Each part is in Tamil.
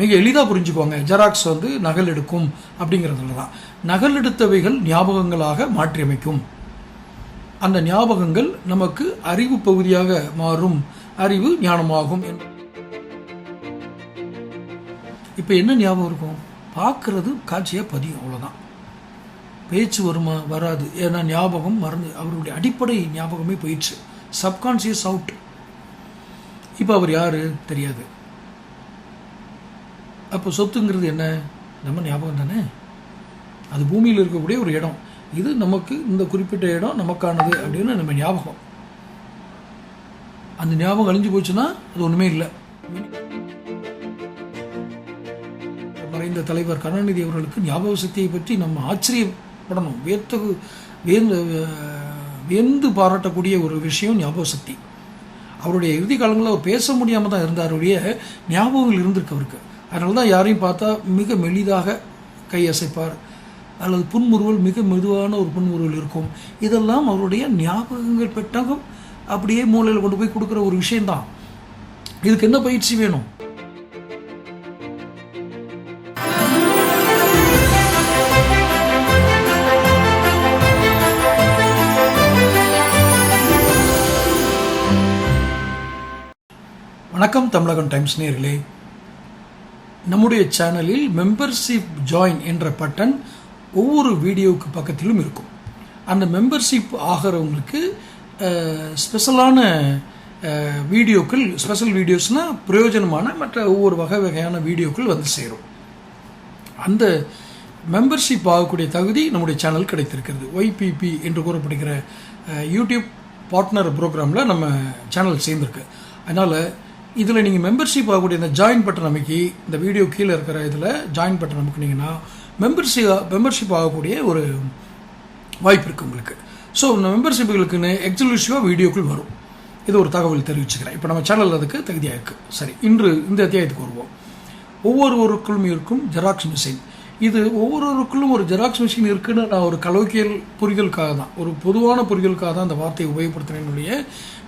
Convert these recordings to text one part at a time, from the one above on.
மிக எளிதாக புரிஞ்சுக்கோங்க. ஜெராக்ஸ் வந்து நகல் எடுக்கும் அப்படிங்கிறதுல தான். நகல் எடுத்தவைகள் ஞாபகங்களாக மாற்றியமைக்கும். அந்த ஞாபகங்கள் நமக்கு அறிவு பகுதியாக மாறும். அறிவு ஞானமாகும் இப்போ என்ன ஞாபகம் இருக்கும்? பார்க்கறது காட்சியாக பதியும் அவ்வளோதான் பேச்சு வருமா? வராது. ஏன்னா ஞாபகம் மறந்து அவருடைய அடிப்படை ஞாபகமே போயிடுச்சு. சப்கான்சியஸ் அவுட் இப்போ அவர் யார்? தெரியாது. அப்போ சொத்துங்கிறது என்ன? நம்ம ஞாபகம் தானே? அது பூமியில் இருக்கக்கூடிய ஒரு இடம். இது நமக்கு இந்த குறிப்பிட்ட இடம் நமக்கானது அப்படின்னு நம்ம ஞாபகம். அந்த ஞாபகம் அழிஞ்சு போச்சுன்னா அது ஒன்றுமே இல்லை. மறைந்த தலைவர் கருணாநிதி அவர்களுக்கு ஞாபக சக்தியை பற்றி நம்ம ஆச்சரியப்படணும். வியத்தகு வியந்து வியந்து பாராட்டக்கூடிய ஒரு விஷயம் ஞாபக சக்தி. அவருடைய இறுதி காலங்களில் அவர் பேச முடியாமல் தான் இருந்தார் ஞாபகங்கள் இருந்திருக்கு அவருக்கு. அதனால தான் யாரையும் பார்த்தா மிக மெலிதாக கை அசைப்பார். அல்லது புன்முறுவல் மிக மெதுவான ஒரு புன்முறுவல் இருக்கும். இதெல்லாம் அவருடைய ஞாபகங்கள் பெட்டகம் அப்படியே மூலையில் கொண்டு போய் கொடுக்குற ஒரு விஷயம்தான். இதுக்கு என்ன பயிற்சி வேணும்? வணக்கம் தமிழகம் டைம்ஸ் நேர்களே. நம்முடைய சேனலில் மெம்பர்ஷிப் ஜாயின் என்ற பட்டன் ஒவ்வொரு வீடியோவுக்கு பக்கத்திலும் இருக்கும். அந்த மெம்பர்ஷிப் ஆகிறவங்களுக்கு ஸ்பெஷலான வீடியோக்கள் ஸ்பெஷல் வீடியோஸ்னால் பிரயோஜனமான மற்ற ஒவ்வொரு வகை வகையான வீடியோக்கள் வந்து சேரும். அந்த மெம்பர்ஷிப் ஆகக்கூடிய தகுதி நம்முடைய சேனல் கிடைத்திருக்கிறது. ஒய்பிபி என்று கூறப்படுகிற யூடியூப் பார்ட்னர் ப்ரோக்ராமில் நம்ம சேனல் சேர்ந்துருக்கு. அதனால் இதில் நீங்கள் மெம்பர்ஷிப் ஆகக்கூடிய இந்த ஜாயின் பட்டன் அமைக்கி இந்த வீடியோ கீழே இருக்கிற இதில் ஜாயின் பட்டன் அமைக்கினீங்கன்னா மெம்பர்ஷிப் மெம்பர்ஷிப் ஆகக்கூடிய ஒரு வாய்ப்பு இருக்குது உங்களுக்கு. ஸோ இந்த மெம்பர்ஷிப்புகளுக்குன்னு எக்ஸ்க்ளூசிவாக வீடியோக்கள் வரும். இது ஒரு தகவல் தெரிவிச்சுக்கிறேன். இப்போ நம்ம சேனல் அதுக்கு தகுதியாக இருக்குது சரி இன்று இந்த அத்தியாயத்துக்கு வருவோம். ஒவ்வொருவருக்குள்ளும் இருக்கும் ஜெராக்ஸ் மிஷின் இது ஒவ்வொருவருக்குள்ளும் ஒரு ஜெராக்ஸ் மிஷின் இருக்குன்னு நான் ஒரு கலோக்கியல் புரிதலுக்காக தான் ஒரு பொதுவான புரிதலுக்காக தான் அந்த வார்த்தையை உபயோகப்படுத்தினுடைய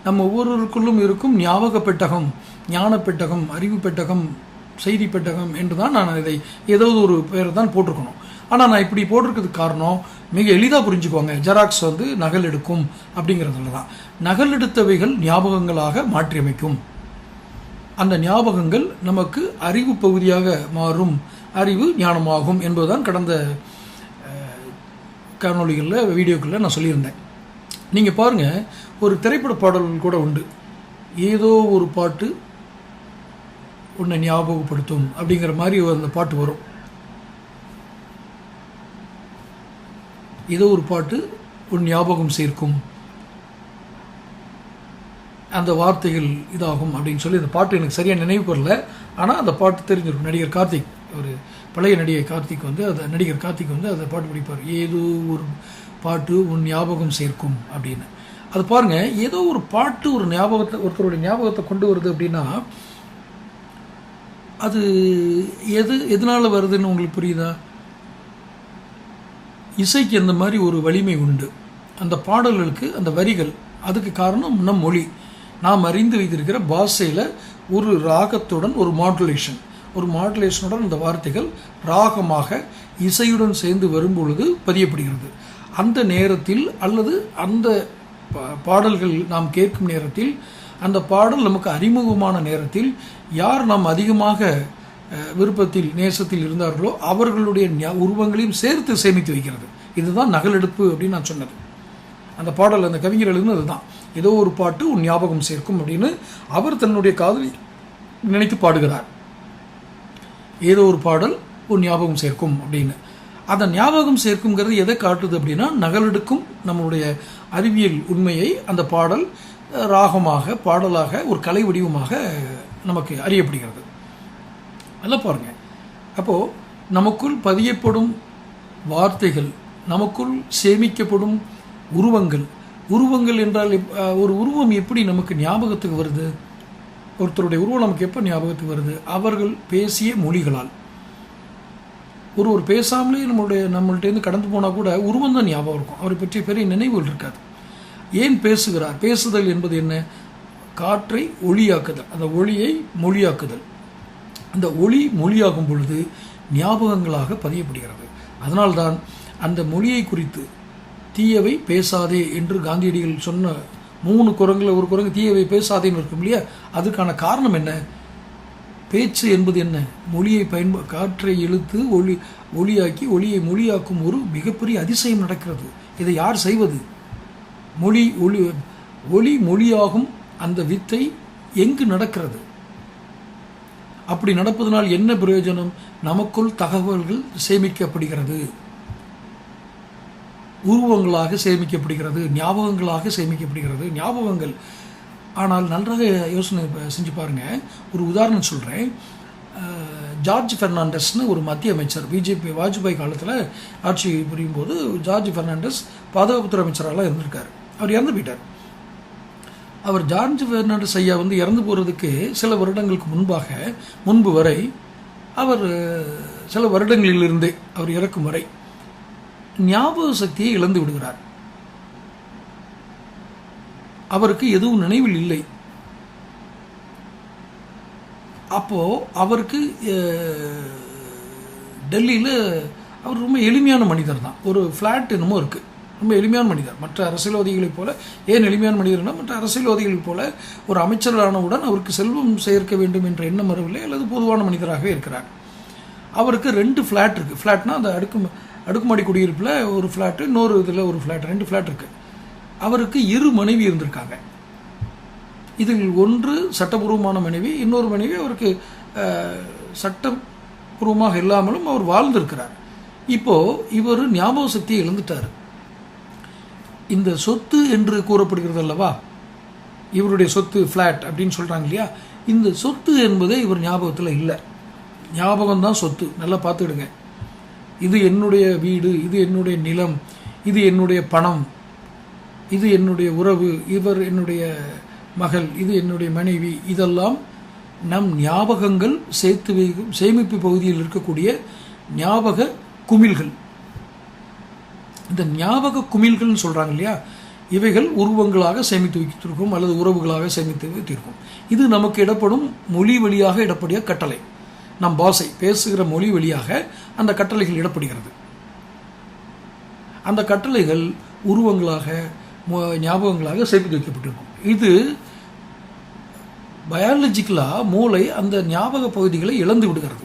நம்ம ஒவ்வொருவருக்குள்ளும் இருக்கும் ஞாபக பெட்டகம் ஞான பெட்டகம் அறிவு பெட்டகம் செய்தி பெட்டகம் என்று தான் நான் இதை ஏதாவது ஒரு பேரை தான் போட்டிருக்கணும். ஆனால் நான் இப்படி போட்டிருக்கிறதுக்கு காரணம் மிக எளிதாக புரிஞ்சுக்குவாங்க ஜெராக்ஸ் வந்து நகல் எடுக்கும் அப்படிங்கிறதுல தான். நகல் எடுத்தவைகள் ஞாபகங்களாக மாற்றியமைக்கும். அந்த ஞாபகங்கள் நமக்கு அறிவு பகுதியாக மாறும். அறிவு ஞானமாகும் என்பதுதான் கடந்த காணொலிகளில் வீடியோக்களில் நான் சொல்லியிருந்தேன். நீங்கள் பாருங்கள் ஒரு திரைப்பட பாடல்கள் கூட உண்டு. ஏதோ ஒரு பாட்டு உன்னை ஞாபகப்படுத்தும் அப்படிங்கிற மாதிரி அந்த பாட்டு வரும். ஏதோ ஒரு பாட்டு உன் ஞாபகம் சேர்க்கும். அந்த வார்த்தைகள் இதாகும் அப்படின்னு சொல்லி அந்த பாட்டு எனக்கு சரியாக நினைவு வரல ஆனால் அந்த பாட்டு தெரிஞ்சிருக்கும் நடிகர் கார்த்திக் ஒரு பழைய நடிகை கார்த்திக் வந்து அந்த நடிகர் கார்த்திக் வந்து அந்த பாட்டு படிப்பார். ஏதோ ஒரு பாட்டு உன் ஞாபகம் சேர்க்கும் அப்படின்னு. அது பாருங்கள் ஏதோ ஒரு பாட்டு ஒரு ஞாபகத்தை ஒருத்தருடைய ஞாபகத்தை கொண்டு வருது அப்படின்னா அது எது எதனால் வருதுன்னு உங்களுக்கு புரியுதா? இசைக்கு அந்த மாதிரி ஒரு வலிமை உண்டு. அந்த பாடல்களுக்கு அந்த வரிகள் அதுக்கு காரணம் நம் மொழி. நாம் அறிந்து வைத்திருக்கிற பாஷையில் ஒரு ராகத்துடன் ஒரு மாடுலேஷன் ஒரு மாடுலேஷனுடன் அந்த வார்த்தைகள் ராகமாக இசையுடன் சேர்ந்து வரும்பொழுது பதியப்படுகிறது. அந்த நேரத்தில் அல்லது அந்த பாடல்கள் நாம் கேட்கும் நேரத்தில் அந்த பாடல் நமக்கு அறிமுகமான நேரத்தில் யார் நாம் அதிகமாக விருப்பத்தில் நேசத்தில் இருந்தார்களோ அவர்களுடைய உருவங்களையும் சேர்த்து சேமித்து வைக்கிறது. இதுதான் நகலெடுப்பு அப்படின்னு நான் சொன்னது. அந்த பாடல் அந்த கவிஞர் எழுதுனது அதுதான். ஏதோ ஒரு பாட்டு உன் ஞாபகம் சேர்க்கும் அப்படின்னு அவர் தன்னுடைய காதலி நினைத்து பாடுகிறார். ஏதோ ஒரு பாடல் உன் ஞாபகம் சேர்க்கும் அப்படின்னு. அதை ஞாபகம் சேர்க்குங்கிறது எதை காட்டுது அப்படின்னா நகலெடுக்கும் நம்மளுடைய அறிவியல் உண்மையை அந்த பாடல் ராகமாக பாடலாக ஒரு கலை வடிவமாக நமக்கு அறியப்படுகிறது. நல்லா பாருங்க. அப்போது நமக்குள் பதியப்படும் வார்த்தைகள் நமக்குள் சேமிக்கப்படும் உருவங்கள் உருவங்கள் என்றால் ஒரு உருவம் எப்படி நமக்கு ஞாபகத்துக்கு வருது? ஒருத்தருடைய உருவம் நமக்கு எப்போ ஞாபகத்துக்கு வருது? அவர்கள் பேசிய மொழிகளால். ஒரு ஒரு பேசாமலே நம்மளுடைய நம்மள்ட்டேருந்து கடந்து போனால் கூட உருவம் தான் ஞாபகம் இருக்கும். அவரை பற்றிய பெரிய நினைவுகள் இருக்காது. ஏன் பேசுகிறார்? பேசுதல் என்பது என்ன? காற்றை ஒளியாக்குதல். அந்த ஒளியை மொழியாக்குதல். அந்த ஒளி மொழியாகும் பொழுது ஞாபகங்களாக பதியப்படுகிறது. அதனால்தான் அந்த மொழியை குறித்து தீயவை பேசாதே என்று காந்தியடிகள் சொன்ன மூணு குரங்கில் ஒரு குரங்கு தீயவை பேசாதேன்னு இருக்கும் இல்லையா? அதுக்கான காரணம் என்ன? பேச்சு என்பது என்ன? மொழியை பயன்ப காற்றை இழுத்து ஒளி ஒளியாக்கி ஒளியை மொழியாக்கும் ஒரு மிகப்பெரிய அதிசயம் நடக்கிறது. இதை யார் செய்வது? மொழி ஒளி ஒளி மொழியாகும் அந்த வித்தை எங்கு நடக்கிறது? அப்படி நடப்பதனால் என்ன பிரயோஜனம்? நமக்குள் தகவல்கள் சேமிக்கப்படுகிறது. உருவங்களாக சேமிக்கப்படுகிறது ஞாபகங்களாக சேமிக்கப்படுகிறது. ஞாபகங்கள் ஆனால் நன்றாக யோசனை செஞ்சு பாருங்கள் ஒரு உதாரணம் சொல்கிறேன் ஜார்ஜ் ஃபெர்னாண்டஸ்னு ஒரு மத்திய அமைச்சர் பிஜேபி வாஜ்பாய் காலத்தில் ஆட்சி புரியும் போது ஜார்ஜ் ஃபெர்னாண்டஸ் பாதுகாப்புத்துறை அமைச்சராக இருந்திருக்கார். அவர் இறந்து போயிட்டார். அவர் ஜார்ஜ் ஃபெர்னாண்டஸ் ஐயா வந்து இறந்து போகிறதுக்கு சில வருடங்களுக்கு முன்பாக முன்பு வரை அவர் சில வருடங்களிலிருந்தே அவர் இறக்கும் வரை ஞாபக சக்தியை இழந்து விடுகிறார். அவருக்கு எதுவும் நினைவில் இல்லை. அப்போ அவருக்கு டெல்லியில் அவர் ரொம்ப எளிமையான மனிதர் தான். ஒரு ஃப்ளாட் என்னமோ இருக்கு. ரொம்ப எளிமையான மனிதர். மற்ற அரசியல்வாதிகளைப் போல ஏன் எளிமையான மனிதர்னா மற்ற அரசியல்வாதிகளைப் போல ஒரு அமைச்சரானவுடன் அவருக்கு செல்வம் சேர்க்க வேண்டும் என்ற எண்ணம் வரவில்லை அல்லது பொதுவான மனிதராகவே இருக்கிறார். அவருக்கு ரெண்டு ஃப்ளாட் இருக்குது ஃப்ளாட்னா அந்த அடுக்கு அடுக்குமாடி குடியிருப்பில் ஒரு ஃப்ளாட்டு இன்னொரு இதில் ஒரு ஃப்ளாட் ரெண்டு ஃப்ளாட் இருக்குது அவருக்கு இரு மனைவி இருந்திருக்காங்க. இதில் ஒன்று சட்டபூர்வமான மனைவி இன்னொரு மனைவி அவருக்கு சட்டபூர்வமாக இல்லாமலும் அவர் வாழ்ந்திருக்கிறார். இப்போ இவர் ஞாபக சக்தியை இழந்துட்டார். இந்த சொத்து என்று கூறப்படுகிறது அல்லவா? இவருடைய சொத்து ஃப்ளாட் அப்படின்னு சொல்கிறாங்க இல்லையா? இந்த சொத்து என்பதே இவர் ஞாபகத்தில் இல்லை. ஞாபகம் தான் சொத்து. நல்லா பார்த்துடுங்க இது என்னுடைய வீடு இது என்னுடைய நிலம் இது என்னுடைய பணம் இது என்னுடைய உறவு இவர் என்னுடைய மகள் இது என்னுடைய மனைவி. இதெல்லாம் நம் ஞாபகங்கள் சேர்த்து வைக்கும் சேமிப்பு பகுதியில் இருக்கக்கூடிய ஞாபக குமிழ்கள். இந்த ஞாபக குமிழ்கள்னு சொல்கிறாங்க இல்லையா? இவைகள் உருவங்களாக சேமித்து வைத்திருக்கும் அல்லது உறவுகளாக சேமித்து வைத்திருக்கும். இது நமக்கு இடப்படும் மொழி வழியாக இடப்படிய கட்டளை. நம் பாஷை பேசுகிற மொழி வழியாக அந்த கட்டளைகள் இடப்படுகிறது. அந்த கட்டளைகள் உருவங்களாக ஞாபகங்களாக சேமித்து வைக்கப்பட்டிருக்கும். இது பயாலஜிக்கலாக மூளை அந்த ஞாபக பகுதிகளை இழந்து விடுகிறது.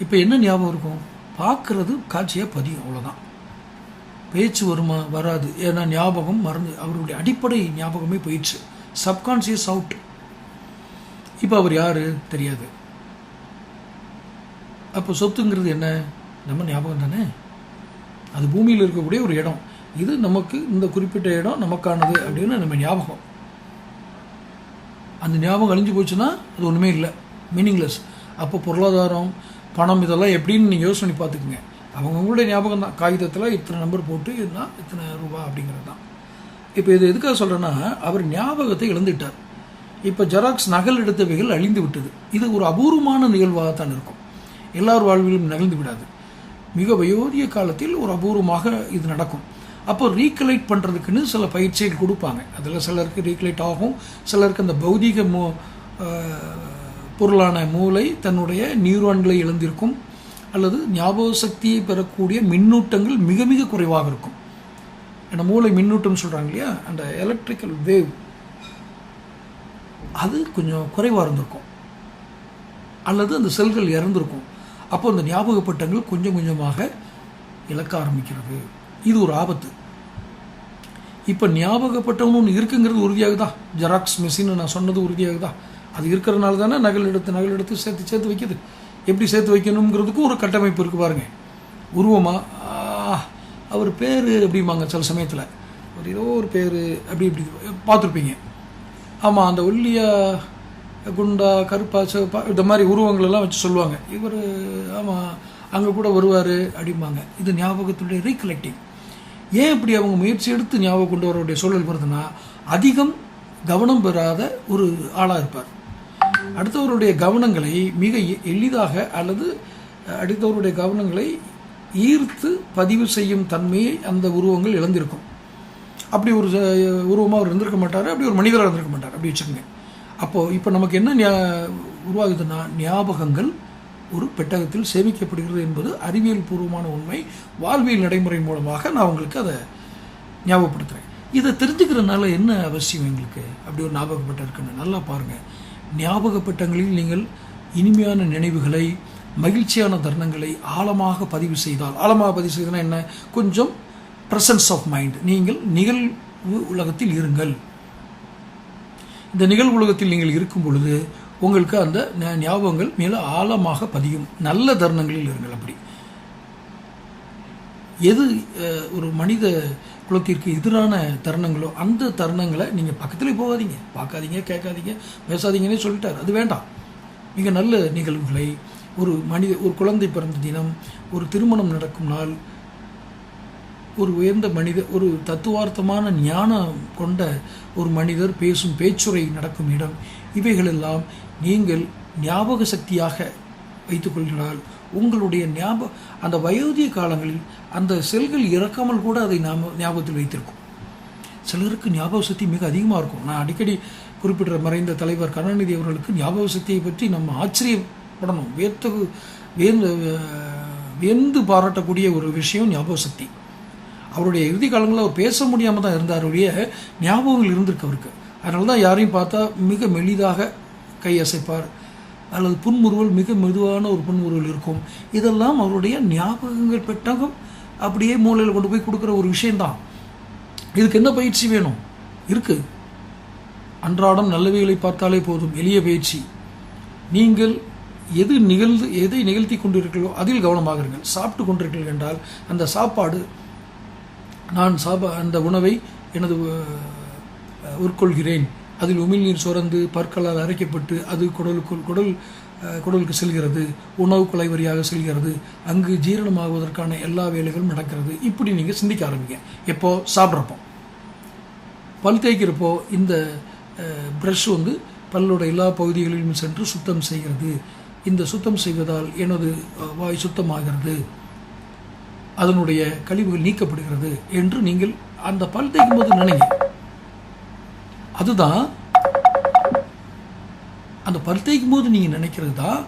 இப்போ என்ன ஞாபகம் இருக்கும்? பார்க்கறது காட்சியாக பதியும் அவ்வளோதான் பேச்சு வருமா வராது. ஏன்னா ஞாபகம் மறந்து அவருடைய அடிப்படை ஞாபகமே போயிடுச்சு. சப்கான்சியஸ் அவுட் இப்போ அவர் யாரு? தெரியாது. அப்போ சொத்துங்கிறது என்ன? நம்ம ஞாபகம் தானே? அது பூமியில் இருக்கக்கூடிய ஒரு இடம். இது நமக்கு இந்த குறிப்பிட்ட இடம் நமக்கானது அப்படின்னு நம்ம ஞாபகம். அந்த ஞாபகம் அழிஞ்சு போச்சுன்னா அது ஒன்றுமே இல்லை. மீனிங்லெஸ் அப்போ பொருளாதாரம் பணம் இதெல்லாம் எப்படின்னு நீங்கள் யோசனை பார்த்துக்குங்க. அவங்கவுங்களுடைய ஞாபகம் தான். காகிதத்தில் இத்தனை நம்பர் போட்டு இதுனா இத்தனை ரூபா அப்படிங்கிறது தான். இப்போ இது எதுக்காக சொல்கிறேன்னா அவர் ஞாபகத்தை இழந்துட்டார். இப்போ ஜெராக்ஸ் நகல் எடுத்தவைகள் அழிந்து விட்டது. இது ஒரு அபூர்வமான நிகழ்வாகத்தான் இருக்கும். எல்லார் வாழ்விலும் நகழ்ந்து விடாது. மிக வயோதிய காலத்தில் ஒரு அபூர்வமாக இது நடக்கும். அப்போ ரீகலெக்ட் பண்ணுறதுக்குன்னு சில பயிற்சிகள் கொடுப்பாங்க. அதில் சிலருக்கு ரீகலெக்ட் ஆகும். சிலருக்கு அந்த பௌதீக மூ பொருளான மூளை தன்னுடைய நியூரான்களை இழந்திருக்கும். அல்லது ஞாபக சக்தியை பெறக்கூடிய மின்னூட்டங்கள் மிக மிக குறைவாக இருக்கும். ஏன்னா மூளை மின்னூட்டம் சொல்கிறாங்க இல்லையா? அந்த எலக்ட்ரிக்கல் வேவ் அது கொஞ்சம் குறைவாக இருந்திருக்கும். அல்லது அந்த செல்கள் இறந்திருக்கும். அப்போ அந்த ஞாபகப்பட்டங்கள் கொஞ்சம் கொஞ்சமாக இழக்க ஆரம்பிக்கிறது. இது ஒரு ஆபத்து. இப்போ ஞாபகப்பட்டவனு ஒன்று இருக்குங்கிறது உறுதியாகுதா? ஜெராக்ஸ் மிஷின்னு நான் சொன்னது உறுதியாகுதா? அது இருக்கிறனால தானே நகல் எடுத்து நகல் எடுத்து சேர்த்து சேர்த்து வைக்கிது. எப்படி சேர்த்து வைக்கணுங்கிறதுக்கும் ஒரு கட்டமைப்பு இருக்குது பாருங்க. உருவமா? அவர் பேர் அப்படிம்பாங்க சில சமயத்தில். ஒரு ஏதோ ஒரு பேர் அப்படி இப்படி பார்த்துருப்பீங்க. ஆமாம் அந்த ஒல்லியா குண்டா கருப்பா சிவப்பா இந்த மாதிரி உருவங்களெல்லாம் வச்சு சொல்லுவாங்க. இவர் ஆமாம் அங்கே கூட வருவார் அப்படிம்பாங்க. இது ஞாபகத்துடைய ரீகலெக்டிங் ஏன் இப்படி அவங்க முயற்சி எடுத்து ஞாபகம் கொண்டு வரக்கூடிய சூழல் வருதுன்னா அதிகம் கவனம் பெறாத ஒரு ஆளாக இருப்பார். அடுத்தவருடைய கவனங்களை மிக எளிதாக அல்லது அடுத்தவருடைய கவனங்களை ஈர்த்து பதிவு செய்யும் தன்மையை அந்த உருவங்கள் இழந்திருக்கும். அப்படி ஒரு உருவமாக அவர் இருந்திருக்க மாட்டார் அப்படி ஒரு மனிதராக இருந்திருக்க மாட்டார். அப்படி வச்சுக்கோங்க. அப்போது இப்போ நமக்கு என்ன ஞா- உருவாகுதுன்னா ஞாபகங்கள் ஒரு பெட்டகத்தில் சேமிக்கப்படுகிறது என்பது அறிவியல் பூர்வமான உண்மை. வாழ்வியல் நடைமுறை மூலமாக நான் உங்களுக்கு அதை ஞாபகப்படுத்துகிறேன் இதை தெரிஞ்சுக்கிறதுனால என்ன அவசியம் எங்களுக்கு? அப்படி ஒரு ஞாபகப்பட்டம் இருக்குன்னு நல்லா பாருங்கள் ஞாபகப்பட்டங்களில் நீங்கள் இனிமையான நினைவுகளை மகிழ்ச்சியான தருணங்களை ஆழமாக பதிவு செய்தால் ஆழமாக பதிவு செய்தால் என்ன? கொஞ்சம் ப்ரெசன்ஸ் ஆஃப் மைண்ட் நீங்கள் நிகழ்வு உலகத்தில் இருங்கள். இந்த நிகழ்வு உலகத்தில் நீங்கள் இருக்கும் பொழுது உங்களுக்கு அந்த ஞாபகங்கள் மேலும் ஆழமாக பதியும். நல்ல தருணங்களில் இருங்கள் அப்படி. எது ஒரு மனித குலத்திற்கு எதிரான தருணங்களோ அந்த தருணங்களை நீங்கள் பக்கத்துலேயே போகாதீங்க. பார்க்காதீங்க கேட்காதீங்க பேசாதீங்கன்னே சொல்லிட்டார். அது வேண்டாம். மிக நல்ல நிகழ்வுகளை ஒரு மனித ஒரு குழந்தை பிறந்த தினம் ஒரு திருமணம் நடக்கும் நாள் ஒரு உயர்ந்த மனித ஒரு தத்துவார்த்தமான ஞானம் கொண்ட ஒரு மனிதர் பேசும் பேச்சுரை நடக்கும் இடம் இவைகளெல்லாம் நீங்கள் ஞாபக சக்தியாக வைத்துக்கொள்கிறால் உங்களுடைய ஞாபக அந்த வயோதிய காலங்களில் அந்த செல்கள் இறக்காமல் கூட அதை ஞாபகத்தில் வைத்திருக்கும். சிலருக்கு ஞாபக சக்தி மிக அதிகமாக இருக்கும். நான் அடிக்கடி குறிப்பிடுற மறைந்த தலைவர் கருணாநிதி அவர்களுக்கு ஞாபக சக்தியை பற்றி நம்ம ஆச்சரியப்படணும். வியத்தகு வியந்து வியந்து பாராட்டக்கூடிய ஒரு விஷயம் ஞாபக சக்தி. அவருடைய இறுதி காலங்களில் அவர் பேச முடியாமல் தான் இருந்தார் ஞாபகங்கள் இருந்திருக்கு அவருக்கு. அதனால தான் யாரையும் பார்த்தா மிக மெலிதாக கை அசைப்பார் அல்லது புன்முறுவல் மிக மெதுவான ஒரு புன்முறுவல் இருக்கும். இதெல்லாம் அவருடைய ஞாபகங்கள் பெட்டகம் அப்படியே மூலையில் கொண்டு போய் கொடுக்குற ஒரு விஷயந்தான் இதுக்கு என்ன பயிற்சி வேணும்? இருக்கு. அன்றாடம் நல்லவைகளை பார்த்தாலே போதும். எளிய பயிற்சி. நீங்கள் எது நிகழ்ந்து எதை நிகழ்த்தி கொண்டிருக்கிறீர்களோ அதில் கவனமாக இருங்கள். சாப்பிட்டு கொண்டிருக்கிறீர்கள் என்றால் அந்த சாப்பாடு நான் சாப்ப அந்த உணவை எனது உட்கொள்கிறேன். அதில் உமிழ்நீர் சுரந்து பற்களால் அரைக்கப்பட்டு அது குடலுக்குள் குடல் குடலுக்கு செல்கிறது உணவு குலை வரியாக செல்கிறது. அங்கு ஜீரணமாகுவதற்கான எல்லா வேலைகளும் நடக்கிறது. இப்படி நீங்கள் சிந்திக்க ஆரம்பிங்க. எப்போ? சாப்பிட்றப்போ. பல் தேய்க்கிறப்போ இந்த ப்ரஷ் வந்து பல்லோட எல்லா பகுதிகளிலும் சென்று சுத்தம் செய்கிறது. இந்த சுத்தம் செய்வதால் எனது வாய் சுத்தமாகிறது. அதனுடைய கழிவுகள் நீக்கப்படுகிறது என்று நீங்கள் அந்த பல் தேய்க்கும் போது நினைங்க. அதுதான் அந்த பல் போது நீங்கள் நினைக்கிறது தான்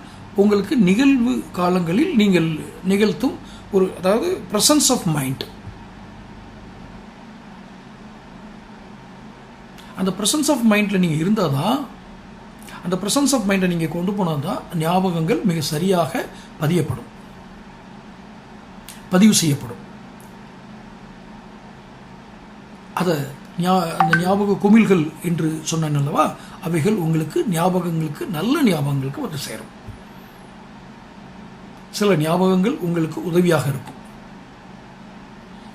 உங்களுக்கு நிகழ்வு காலங்களில் நீங்கள் நிகழ்த்தும் ஒரு அதாவது ப்ரெசன்ஸ் ஆஃப் மைண்ட் அந்த ப்ரெசன்ஸ் ஆஃப் மைண்டில் நீங்கள் இருந்தால் தான் அந்த ப்ரெசன்ஸ் ஆஃப் மைண்டை நீங்கள் கொண்டு போனால் தான் ஞாபகங்கள் மிக சரியாக பதியப்படும். பதிவு செய்யப்படும். அதை ஞா- அந்த ஞாபக குமிழ்கள் என்று சொன்னேன் அல்லவா? அவைகள் உங்களுக்கு ஞாபகங்களுக்கு நல்ல ஞாபகங்களுக்கு வந்து சேரும். சில ஞாபகங்கள் உங்களுக்கு உதவியாக இருக்கும்.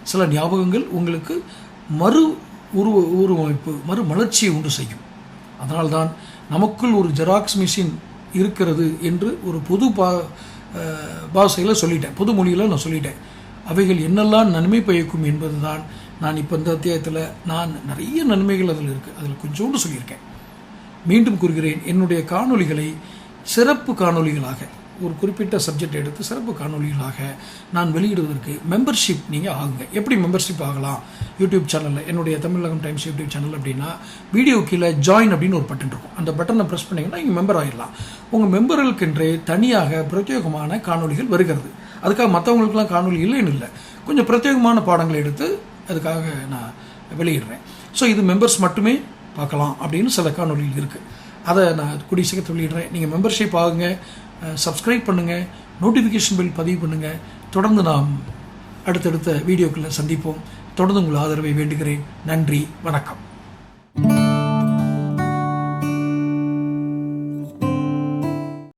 சில ஞாபகங்கள் உங்களுக்கு மறு உருவ உருவமைப்பு மறு மலர்ச்சியை உண்டு செய்யும். அதனால்தான் நமக்குள் ஒரு ஜெராக்ஸ் மிஷின் இருக்கிறது என்று ஒரு பொது பா பாஷையில் சொல்லிட்டேன். பொது மொழியில் நான் சொல்லிட்டேன். அவைகள் என்னெல்லாம் நன்மை பயக்கும் என்பதுதான் நான் இப்போ இந்த அத்தியாயத்தில் நான் நிறைய நன்மைகள் அதில் இருக்குது அதில் கொஞ்சோண்டு சொல்லியிருக்கேன். மீண்டும் கூறுகிறேன் என்னுடைய காணொளிகளை சிறப்பு காணொளிகளாக ஒரு குறிப்பிட்ட சப்ஜெக்ட் எடுத்து சிறப்பு காணொளிகளாக நான் வெளியிடுவதற்கு மெம்பர்ஷிப் நீங்கள் ஆகுங்க. எப்படி மெம்பர்ஷிப் ஆகலாம்? யூடியூப் சேனலில் என்னுடைய தமிழகம் டைம்ஸ் யூடியூப் சேனல் அப்படின்னா வீடியோ கீழே ஜாயின் அப்படின்னு ஒரு பட்டன் இருக்கும். அந்த பட்டனை ப்ரெஸ் பண்ணிங்கன்னா நீங்கள் மெம்பர் ஆகிடலாம் உங்கள் மெம்பர்களுக்கென்றே தனியாக பிரத்யேகமான காணொலிகள் வருகிறது. அதுக்காக மற்றவங்களுக்குலாம் காணொலி இல்லைன்னு இல்லை. கொஞ்சம் பிரத்யேகமான பாடங்களை எடுத்து அதுக்காக நான் வெளியிடுறேன். ஸோ இது மெம்பர்ஸ் மட்டுமே பார்க்கலாம் அப்படின்னு சில காணொலியில் இருக்குது அதை நான் கூடிய சீக்கிரத்தில் வெளியிடுறேன். நீங்கள் மெம்பர்ஷிப் ஆகுங்க சப்ஸ்கிரைப் பண்ணுங்கள் நோட்டிஃபிகேஷன் பில் பதிவு பண்ணுங்கள் தொடர்ந்து நாம் அடுத்தடுத்த வீடியோக்களை சந்திப்போம். தொடர்ந்து உங்கள் ஆதரவை வேண்டுகிறேன். நன்றி வணக்கம்.